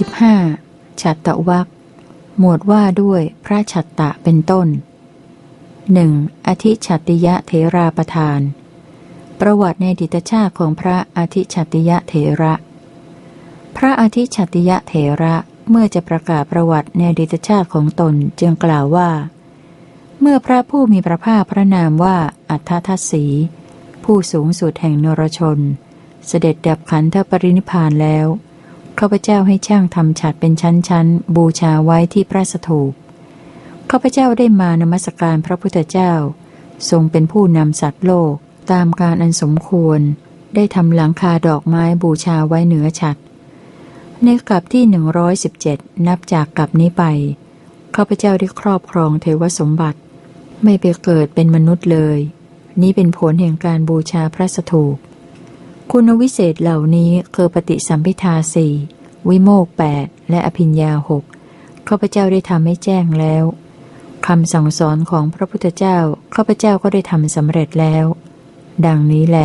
15. ฉัตตวักหมวดว่าด้วยพระฉัตตะเป็นต้น 1. อธิฉัตติยะเถราประธาน ประวัติในดิตชาติของพระอธิฉัตติยะเถระ พระอธิฉัตติยะเถระเมื่อจะประกาศประวัติในดิตชาติของตนจึงกล่าวว่า เมื่อพระผู้มีพระภาคพระนามว่าอัฏฐทัศสี ผู้สูงสุดแห่งนรชน เสด็จดับขันธปรินิพานแล้ว ข้าพเจ้าให้ช่างทำฉัดเป็นชั้นๆ บูชาไว้ที่พระสถูปข้าพเจ้าได้มานมัสการพระพุทธเจ้า ทรงเป็นผู้นำสัตว์โลกตามการอันสมควร ได้ทำหลังคาดอกไม้บูชาไว้เหนือฉัดในกลับที่หนึ่งร้อยสิบเจ็ดนับจากกลับนี้ไปข้าพเจ้าได้ครอบครองเทวสมบัติ ไม่ไปเกิดเป็นมนุษย์เลย นี้เป็นผลแห่งการบูชาพระสถูป คุณวิเศษเหล่านี้คือปฏิสัมพิทาสี่วิโมกแปดและอภิญญาหกข้าพเจ้าได้ทำให้แจ้งแล้วคำสั่งสอนของพระพุทธเจ้าข้าพเจ้าก็ได้ทำสำเร็จแล้ว ดังนี้แหล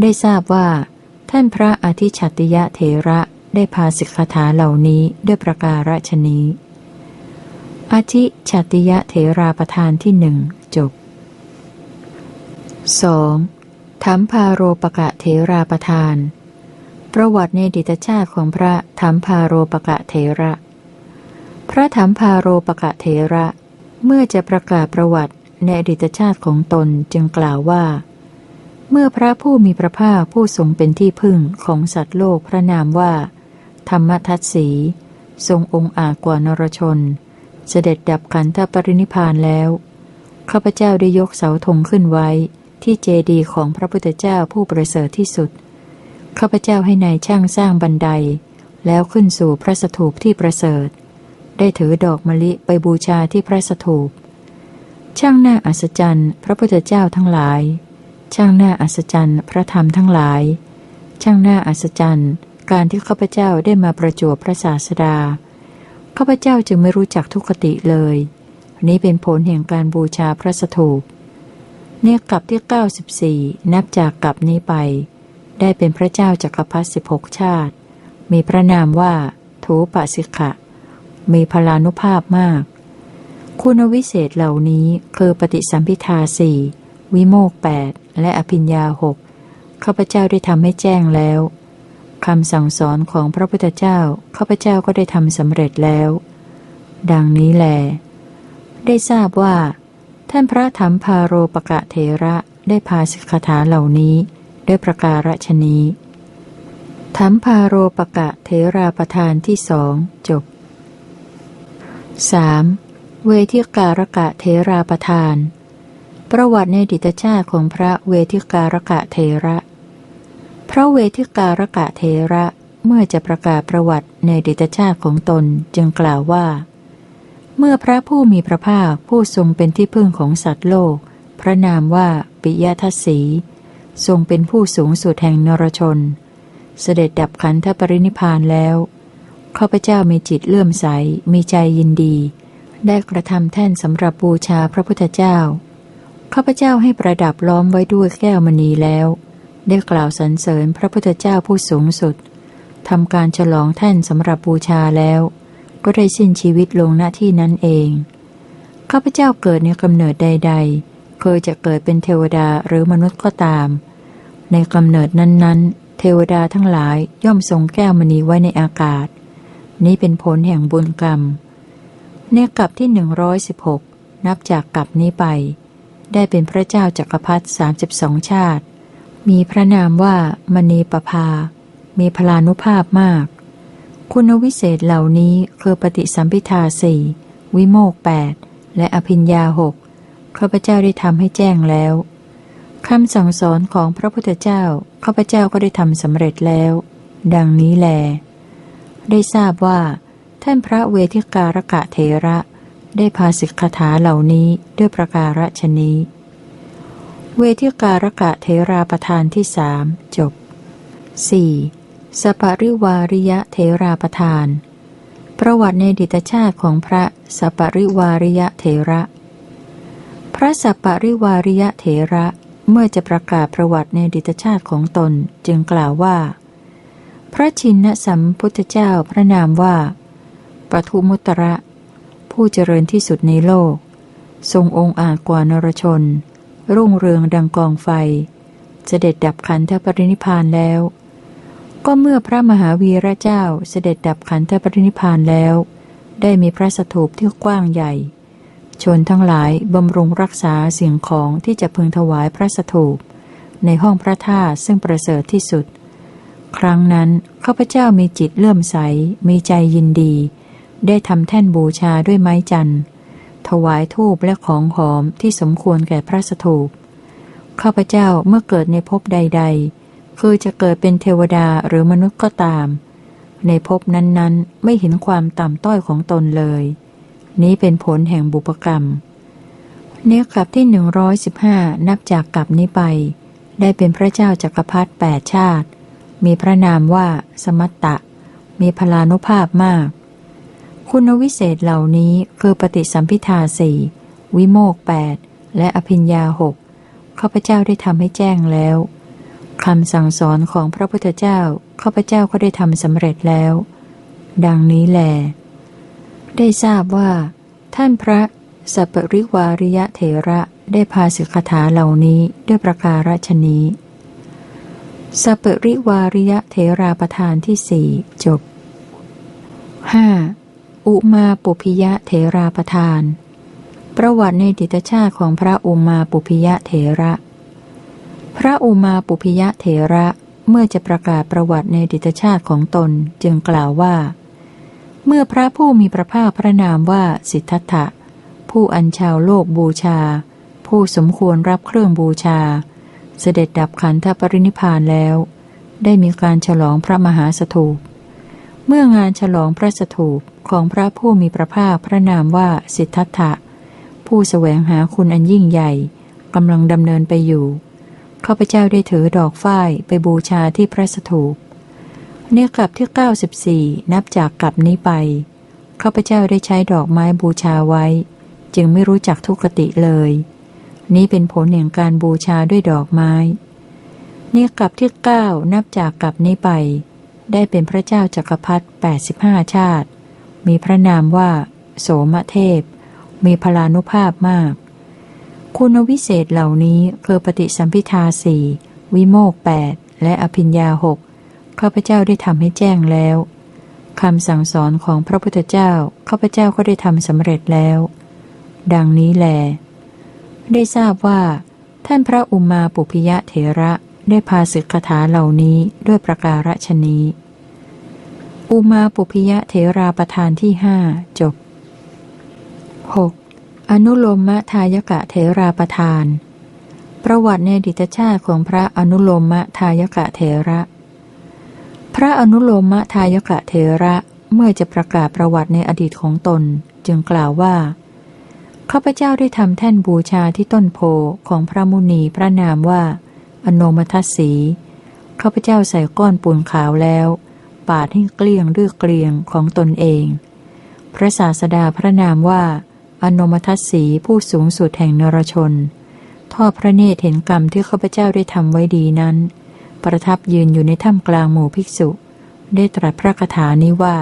ได้ทราบว่า ท่านพระอธิชัติยะเถระได้พาสิกขาเหล่านี้ด้วยประการฉนี้อธิชัตติยะเถราประธานที่หนึ่งจบ 2. ถามพาโรปกะเถราประธาน ประวัติในดิตชาติของพระถามพาโรปกะเถระ พระถามพาโรปกะเถระ เมื่อจะประกาศประวัติในอดิตชาติของตนจึงกล่าวว่า เมื่อพระผู้มีพระภาคผู้ทรงเป็นที่พึ่งของสัตว์โลกพระนามว่า ธรรมทัตสี ทรงองค์อาจกว่านรชน เสด็จดับขันธปรินิพานแล้วข้าพเจ้าได้ยกเสาธงขึ้นไว้ ที่เจดีย์ของพระพุทธเจ้าผู้ประเสริฐที่สุด ข้าพเจ้าให้ในายช่างสร้างบันได แล้วขึ้นสู่พระสถูปที่ประเสริฐ ได้ถือดอกมะลิไปบูชาที่พระสถูป ช่างหน้าอัศจรรย์ พระพุทธเจ้าทั้งหลาย ช่างหน้าอัศจรรย์ พระธรรมทั้งหลาย ช่างหน้าอัศจรรย์ การที่ข้าพเจ้าได้มาประจวบพระศาสดา ข้าพเจ้าจึงไม่รู้จักทุกขติเลย นี้เป็นผลแห่งการบูชาพระสถูป เนี่ยกลับที่ 94 นับจากกลับนี้ไป ได้เป็นพระเจ้าจักรพรรดิสิบหกชาติ มีพระนามว่าทูปสิกะ มีพลานุภาพมาก คุณวิเศษเหล่านี้คือปฏิสัมพิทาสี่วิโมกแปดและอภิญญาหกข้าพเจ้าได้ทำให้แจ้งแล้วคำสั่งสอนของพระพุทธเจ้าข้าพเจ้าก็ได้ทำสำเร็จแล้ว ดังนี้แล ได้ทราบว่า ท่านพระธรรมพาโรปกะเทระได้พาสิกขาเหล่านี้ด้วยประการฉนี้ธรรมพาโรปกะเทราประธานที่สองจบ 3. เวทิการกะเทราประธาน ประวัติในดิตชาติของพระเวทิการกะเทระ พระเวทิการกะเทระเมื่อจะประกาศประวัติในดิตชาติของตนจึงกล่าวว่า เมื่อพระผู้มีพระภาคผู้ทรงเป็นที่พึ่งของสัตว์โลก พระนามว่าปิยทัศสี ทรงเป็นผู้สูงสุดแห่งนรชน เสด็จดับขันธปรินิพานแล้วข้าพเจ้ามีจิตเลื่อมใส มีใจยินดี ได้กระทำแท่นสำหรับบูชาพระพุทธเจ้าข้าพเจ้าให้ประดับล้อมไว้ด้วยแก้วมณีแล้ว ได้กล่าวสรรเสริญพระพุทธเจ้าผู้สูงสุดทำการฉลองแท่นสำหรับบูชาแล้ว ก็ได้สิ้นชีวิตลงณที่นั้นเอง ข้าพเจ้าเกิดในกำเนิดใด ๆ เคยจะเกิดเป็นเทวดาหรือมนุษย์ก็ตาม ในกำเนิดนั้นๆ เทวดาทั้งหลายย่อมทรงแก้วมณีไว้ในอากาศ นี้เป็นผลแห่งบุญกรรม ในกลับที่หนึ่งร้อยสิบหกนับจากกลับนี้ไป ได้เป็นพระเจ้าจักรพรรดิสามสิบสองชาติ มีพระนามว่ามณีปภา มีพลานุภาพมาก คุณวิเศษเหล่านี้คือปฏิสัมพิทาสี่วิโมกแปดและอภิญญาหกข้าพเจ้าได้ทำให้แจ้งแล้วคำสั่งสอนของพระพุทธเจ้าข้าพเจ้าก็ได้ทำสำเร็จแล้ว ดังนี้แล ได้ทราบว่า ท่านพระเวทิการกะเทระ ได้พาสิกขาเหล่านี้ด้วยประการฉนี้ เวทิการกะเทราประธานที่สามจบ 4. สปริวาริยะเทราประธาน ประวัติในดิตชาติของพระสปริวาริยะเทระ พระสปริวาริยะเถระเมื่อจะประกาศประวัติในดิตชาติของตนจึงกล่าวว่า พระชินสัมพุทธเจ้าพระนามว่าปทุมุตระ ผู้เจริญที่สุดในโลก ทรงองค์อาจกว่านรชน รุ่งเรืองดังกองไฟ เสด็จดับขันธปรินิพานแล้ว ก็เมื่อพระมหาวีระเจ้าเสด็จดับขันธปรินิพานแล้ว ได้มีพระสถูปที่กว้างใหญ่ ชนทั้งหลายบำรุงรักษาสิ่งของที่จะพึงถวายพระสถูป ในห้องพระธาตุซึ่งประเสริฐที่สุด ครั้งนั้นข้าพเจ้ามีจิตเลื่อมใส มีใจยินดี ได้ทำแท่นบูชาด้วยไม้จันทร์ ถวายทูปและของหอมที่สมควรแก่พระสถูปข้าพเจ้าเมื่อเกิดในภพใด ๆ คือจะเกิดเป็นเทวดาหรือมนุษย์ก็ตาม ในภพนั้นๆ ไม่เห็นความต่ำต้อยของตนเลย นี้เป็นผลแห่งบุพกรรม เนื้อกลับที่หนึ่งร้อยสิบห้านับจากกลับนี้ไป ได้เป็นพระเจ้าจักรพรรดิแปดชาติ มีพระนามว่าสมัตตะ มีพลานุภาพมาก คุณวิเศษเหล่านี้คือปฏิสัมพิทาสี่วิโมกแปดและอภิญญาหกข้าพเจ้าได้ทำให้แจ้งแล้ว คำสั่งสอนของพระพุทธเจ้าข้าพเจ้าก็ได้ทำสำเร็จแล้ว ดังนี้แล ได้ทราบว่า ท่านพระสัปริวาริยะเถระได้พาสิกขาเหล่านี้ด้วยประการฉนี้สัปริวาริยะเถราประธานที่สี่จบ 5. อุมาปุพิยะเถราประธาน ประวัติในดิตชาติของพระอุมาปุพิยะเถระ พระอุมาปุพิยะเถระเมื่อจะประกาศประวัติในดิตชาติของตนจึงกล่าวว่า เมื่อพระผู้มีพระภาคพระนามว่าสิทธัตถะผู้อันชาวโลกบูชา ผู้สมควรรับเครื่องบูชา เสด็จดับขันธปรินิพพานแล้ว ได้มีการฉลองพระมหาสถูป เมื่องานฉลองพระสถูปของพระผู้มีพระภาคพระนามว่าสิทธัตถะผู้แสวงหาคุณอันยิ่งใหญ่กำลังดำเนินไปอยู่ ข้าพเจ้าได้ถือดอกฝ้ายไปบูชาที่พระสถูปเนื้อกลับที่ 94 นับจากกลับนี้ไปข้าพเจ้าได้ใช้ดอกไม้บูชาไว้ จึงไม่รู้จักทุกขติเลย นี้เป็นผลแห่งการบูชาด้วยดอกไม้เนื้อกลับที่ 9 นับจากกลับนี้ไป ได้เป็นพระเจ้าจักรพรรดิ85 ชาติ มีพระนามว่า โสมเทพ มีพลานุภาพมาก คุณวิเศษเหล่านี้คือปฏิสัมพิทาสี่วิโมกแปดและอภิญญาหกข้าพเจ้าได้ทำให้แจ้งแล้วคำสั่งสอนของพระพุทธเจ้าข้าพเจ้าก็ได้ทำสำเร็จแล้ว ดังนี้แล ได้ทราบว่า ท่านพระอุมาปุพิยะเถระได้พาสึกคาถาเหล่านี้ด้วยประการฉนี้ อุมาปุพิยะเถราประธานที่ห้าจบ 6. อนุโลมทายกะเถราประธาน ประวัติในดิตชาติของพระอนุโลมทายกะเถระ พระอนุโลมทายกะเถระเมื่อจะประกาศประวัติในอดีตของตน จึงกล่าวว่าข้าพเจ้าได้ทำแท่นบูชาที่ต้นโพของพระมุนีพระนามว่า อโนมทัสสีข้าพเจ้าใส่ก้อนปูนขาวแล้ว ปาดให้เกลี้ยงด้วยเกลียงของตนเอง พระศาสดาพระนามว่า อนมทัสสีผู้สูงสุดแห่งนรชน ทอดพระเนตรเห็นกรรมที่ข้าพเจ้าได้ทำไว้ดีนั้น ประทับยืนอยู่ในถ้ำกลางหมู่ภิกษุ ได้ตรัสพระคาถานี้ว่า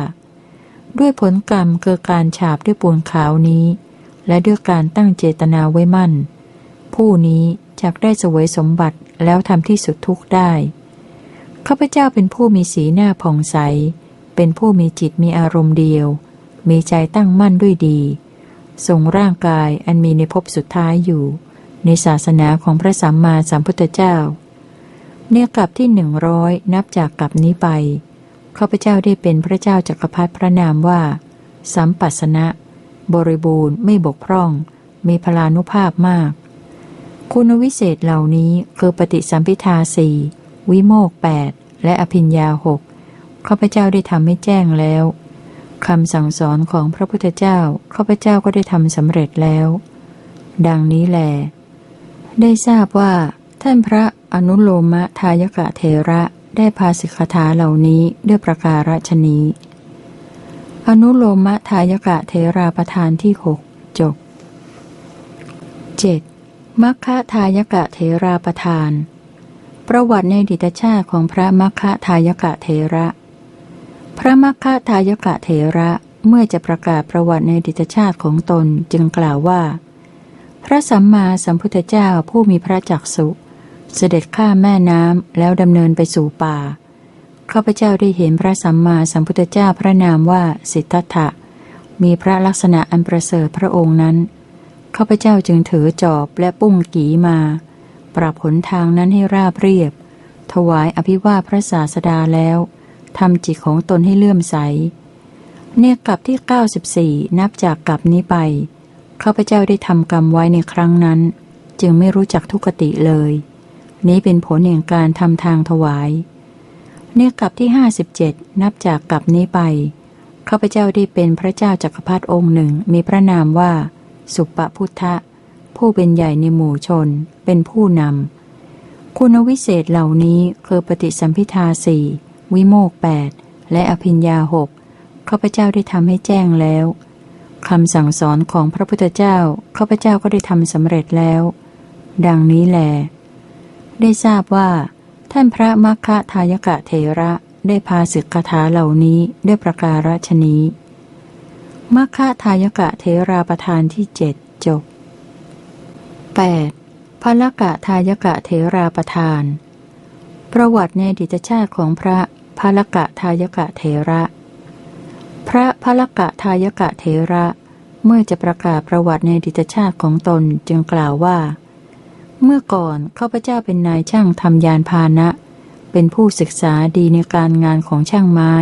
ด้วยผลกรรมเกิดการฉาบด้วยปูนขาวนี้ และด้วยการตั้งเจตนาไว้มั่น ผู้นี้จักได้สวยสมบัติแล้วทำที่สุดทุกได้ข้าพเจ้าเป็นผู้มีสีหน้าผ่องใส เป็นผู้มีจิตมีอารมณ์เดียว มีใจตั้งมั่นด้วยดี ทรงร่างกายอันมีในภพสุดท้ายอยู่ ในศาสนาของพระสัมมาสัมพุทธเจ้า เนี่ยกลับที่หนึ่งร้อยนับจากกลับนี้ไปข้าพเจ้าได้เป็นพระเจ้าจักรพรรดิพระนามว่า สัมปัสนะ บริบูรณ์ไม่บกพร่อง มีพลานุภาพมาก คุณวิเศษเหล่านี้คือปฏิสัมพิทาสี่วิโมกแปดและอภิญญาหกข้าพเจ้าได้ทำให้แจ้งแล้ว คำสั่งสอนของพระพุทธเจ้าข้าพเจ้าก็ได้ทำสำเร็จแล้ว ดังนี้แล ได้ทราบว่า ท่านพระอนุโลมะทายกะเทระได้พาสิกขาเหล่านี้ด้วยประการฉนี้ อนุโลมะทายกะเทราประธานที่หกจบ 7. มัคคะทายกะเทราประธาน ประวัติในดิตชาติของพระมัคคะทายกะเทระ พระมัคคทายกะเทระเมื่อจะประกาศประวัติในดิตชาติของตนจึงกล่าวว่า พระสัมมาสัมพุทธเจ้าผู้มีพระจักสุเสด็จข้ามแม่น้ำแล้วดำเนินไปสู่ป่าข้าพเจ้าได้เห็นพระสัมมาสัมพุทธเจ้าพระนามว่าสิทธัตถะ มีพระลักษณะอันประเสริฐพระองค์นั้นข้าพเจ้าจึงถือจอบและปุ้งกีมา ปรับหนทางนั้นให้ราบเรียบ ถวายอภิวาพระศาสดาแล้ว ทำจิตของตนให้เลื่อมใส เนี่ยกลับที่ 94 นับจากกลับนี้ไปข้าพเจ้าได้ทำกรรมไว้ในครั้งนั้น จึงไม่รู้จักทุกติเลย นี้เป็นผลแห่งการทำทางถวาย เนี่ยกลับที่ 57 นับจากกลับนี้ไปข้าพเจ้าได้เป็นพระเจ้าจักรพรรดิองค์หนึ่งมีพระนามว่า สุปพุทธะ ผู้เป็นใหญ่ในหมู่ชน เป็นผู้นำ คุณวิเศษเหล่านี้คือปฏิสัมพิทาสี่ วิโมกแปดและอภิญญาหกข้าพเจ้าได้ทำให้แจ้งแล้วคำสั่งสอนของพระพุทธเจ้าข้าพเจ้าก็ได้ทำสำเร็จแล้ว ดังนี้แหลได้ทราบว่า ท่านพระมัคคะทายกะเทระได้พาสึกคาถาเหล่านี้ด้วยประการฉนี้มัคคะทายกะเทราประธานที่เจ็ดจบ 8. พละกะทายกะเทราประธาน ประวัติในดิตชาติของพระ พละกะทายกะเทระ พระพละกะทายกะเทระ เมื่อจะประกาศประวัติในดิตชาติของตนจึงกล่าวว่า เมื่อก่อนข้าพเจ้าเป็นนายช่างทำยานพาหนะ เป็นผู้ศึกษาดีในการงานของช่างไม้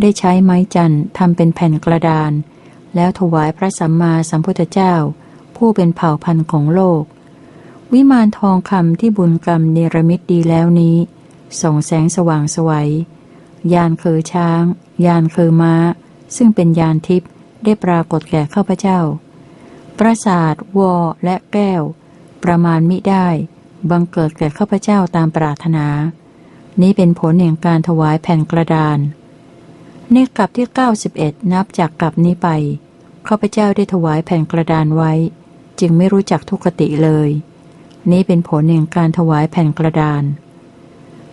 ได้ใช้ไม้จันทำเป็นแผ่นกระดาน แล้วถวายพระสัมมาสัมพุทธเจ้า ผู้เป็นเผ่าพันธุ์ของโลกวิมานทองคำที่บุญกรรมเนรมิตดีแล้วนี้ ส่องแสงสว่างสวัย ยานคือช้าง ยานคือม้า ซึ่งเป็นยานทิพย์ได้ปรากฏแก่ข้าพเจ้า ปราสาทวอและแก้ว ประมาณมิได้ บังเกิดแก่ข้าพเจ้าตามปรารถนา นี้เป็นผลแห่งการถวายแผ่นกระดานในกลับที่ 91 นับจากกลับนี้ไปข้าพเจ้าได้ถวายแผ่นกระดานไว้ จึงไม่รู้จักทุกติเลย นี้เป็นผลแห่งการถวายแผ่นกระดาน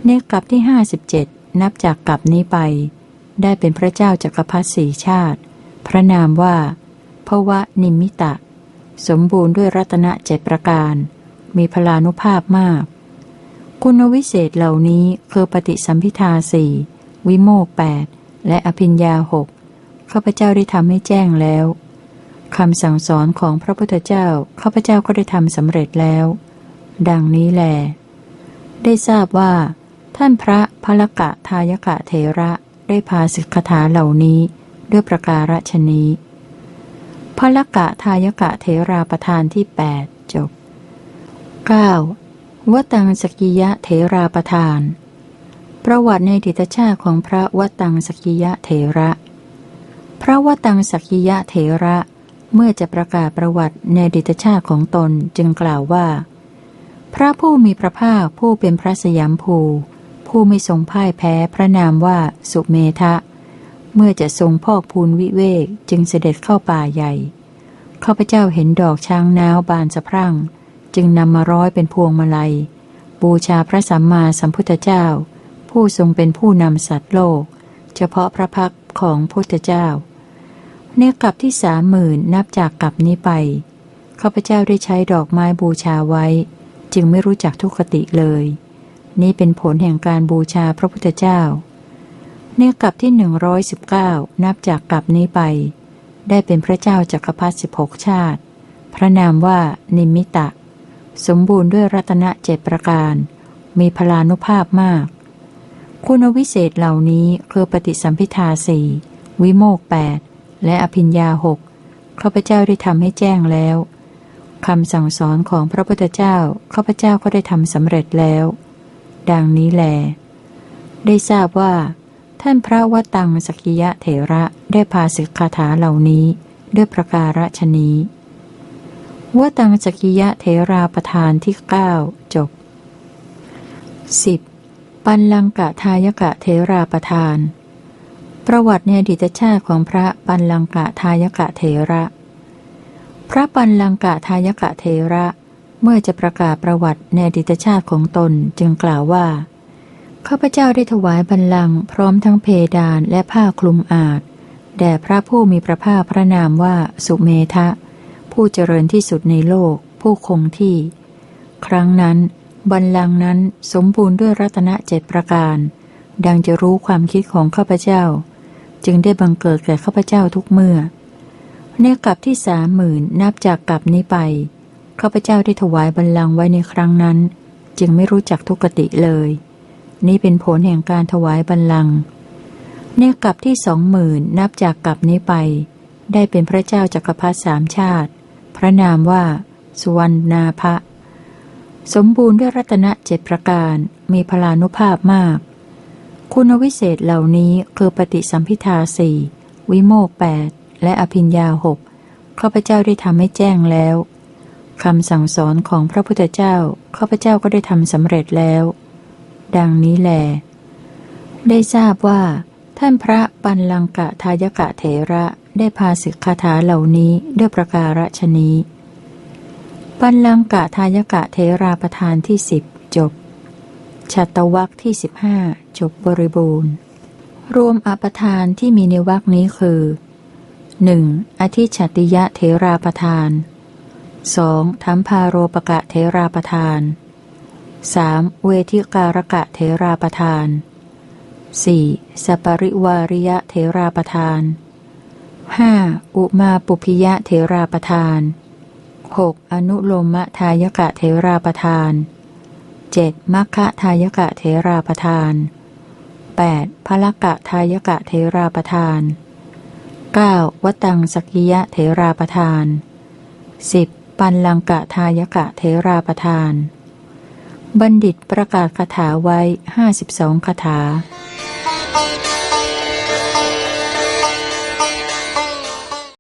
ในกลับที่ 57 นับจากกลับนี้ไป ได้เป็นพระเจ้าจักรพรรดิสีชาติ พระนามว่าพระวะนิมิตะ สมบูรณ์ด้วยรัตนเจ็ดประการ มีพลานุภาพมาก คุณวิเศษเหล่านี้คือปฏิสัมพิทาสี่วิโมกแปดและอภิญญาหกข้าพเจ้าได้ทำให้แจ้งแล้วคำสั่งสอนของพระพุทธเจ้าข้าพเจ้าก็ได้ทำสำเร็จแล้ว ดังนี้แล ได้ทราบว่า ท่านพระพลกะทายกะเทระได้พาสิกขาเหล่านี้ด้วยประการฉนี้พลกะทายกะเทราประธานที่ 8 จบ 9. วตังสกิยะเถราประธาน ประวัติในดิตชาติของพระวตังสกิยะเถระ พระวตังสกิยะเถระเมื่อจะประกาศประวัติในดิตชาติของตนจึงกล่าวว่า พระผู้มีพระภาคผู้เป็นพระสยามภู ผู้ไม่ทรงพ่ายแพ้พระนามว่าสุเมทะ เมื่อจะทรงพอกพูนวิเวกจึงเสด็จเข้าป่าใหญ่ข้าพเจ้าเห็นดอกช้างน้าวบานสะพรั่ง จึงนำมาร้อยเป็นพวงมาลัย บูชาพระสัมมาสัมพุทธเจ้า ผู้ทรงเป็นผู้นำสัตว์โลก เฉพาะพระพักของพุทธเจ้าเนื้อกลับที่สามหมื่นนับจากกลับนี้ไปข้าพเจ้าได้ใช้ดอกไม้บูชาไว้ จึงไม่รู้จักทุกขติเลย นี่เป็นผลแห่งการบูชาพระพุทธเจ้าเนื้อกลับที่หนึ่งร้อยสิบเก้านับจากกลับนี้ไป ได้เป็นพระเจ้าจักรพรรดิสิบหกชาติ พระนามว่านิมิตะ สมบูรณ์ด้วยรัตนเจ็ดประการ มีพลานุภาพมาก คุณวิเศษเหล่านี้คือปฏิสัมพิทาสี่วิโมกแปดและอภิญญาหกข้าพเจ้าได้ทำให้แจ้งแล้วคำสั่งสอนของพระพุทธเจ้าข้าพเจ้าก็ได้ทำสำเร็จแล้ว ดังนี้แล ได้ทราบว่า ท่านพระวตังสกิยะเถระได้พาสิกขาถาเหล่านี้ด้วยประการฉนี้วตังจักิยะเทราประธานที่เก้าจบ 10. ปันลังกะทายกะเทราประธาน ประวัติในอดีตชาติของพระปันลังกะทายกะเทระ พระปันลังกะทายกะเทระ เมื่อจะประกาศประวัติในอดีตชาติของตนจึงกล่าวว่าข้าพเจ้าได้ถวายบัลลังก์พร้อมทั้งเพดานและผ้าคลุมอาจแด่พระผู้มีพระภาคพระนามว่าสุเมทะ ผู้เจริญที่สุดในโลก ผู้คงที่ ครั้งนั้น บัลลังก์นั้นสมบูรณ์ด้วยรัตนเจ็ดประการ ดังจะรู้ความคิดของข้าพเจ้า จึงได้บังเกิดแก่ข้าพเจ้าทุกเมื่อ ในกลับที่สามหมื่นนับจากกลับนี้ไป ข้าพเจ้าได้ถวายบัลลังก์ไว้ในครั้งนั้น จึงไม่รู้จักทุกติเลย นี่เป็นผลแห่งการถวายบัลลังก์ในกลับที่สองหมื่นนับจากกลับนี้ไป ได้เป็นพระเจ้าจักรพรรดิสามชาติ พระนามว่า สุวรรณาภะสมบูรณ์ด้วยรัตนเจ็ดประการมีพลานุภาพมาก คุณวิเศษเหล่านี้คือปฏิสัมพิทาสี่วิโมกแปดและอภิญญาหกข้าพเจ้าได้ทำให้แจ้งแล้ว คำสั่งสอนของพระพุทธเจ้าข้าพเจ้าก็ได้ทำสำเร็จแล้ว ดังนี้แล ได้ทราบว่า ท่านพระปันลังกะทายกะเถระได้พาสิกคาถาเหล่านี้ด้วยประการฉนี้ ปันลังกะทายกะเทราประธานที่สิบจบชัตวักที่สิบห้าจบบริบูรณ์ รวมอปทานที่มีในวักนี้คือ 1. อธิชติยะเทราประธาน 2. ทัมพาโรปกะเทราประธาน 3. เวทิการกะเทราประธาน 4. สปริวาริยะเทราประธาน 5. อุมาปุพิยะเทราประธาน 6. อนุโลมะทายกะเทราประธาน 7. มัคคะทายกะเทราประธาน 8. พละกะทายกะเทราประธาน 9. วตังสกิยะเทราประธาน 10. ปันลังกะทายกะเทราประธาน บัณฑิตประกาศคาถาไว้ห้าสิบสองคาถา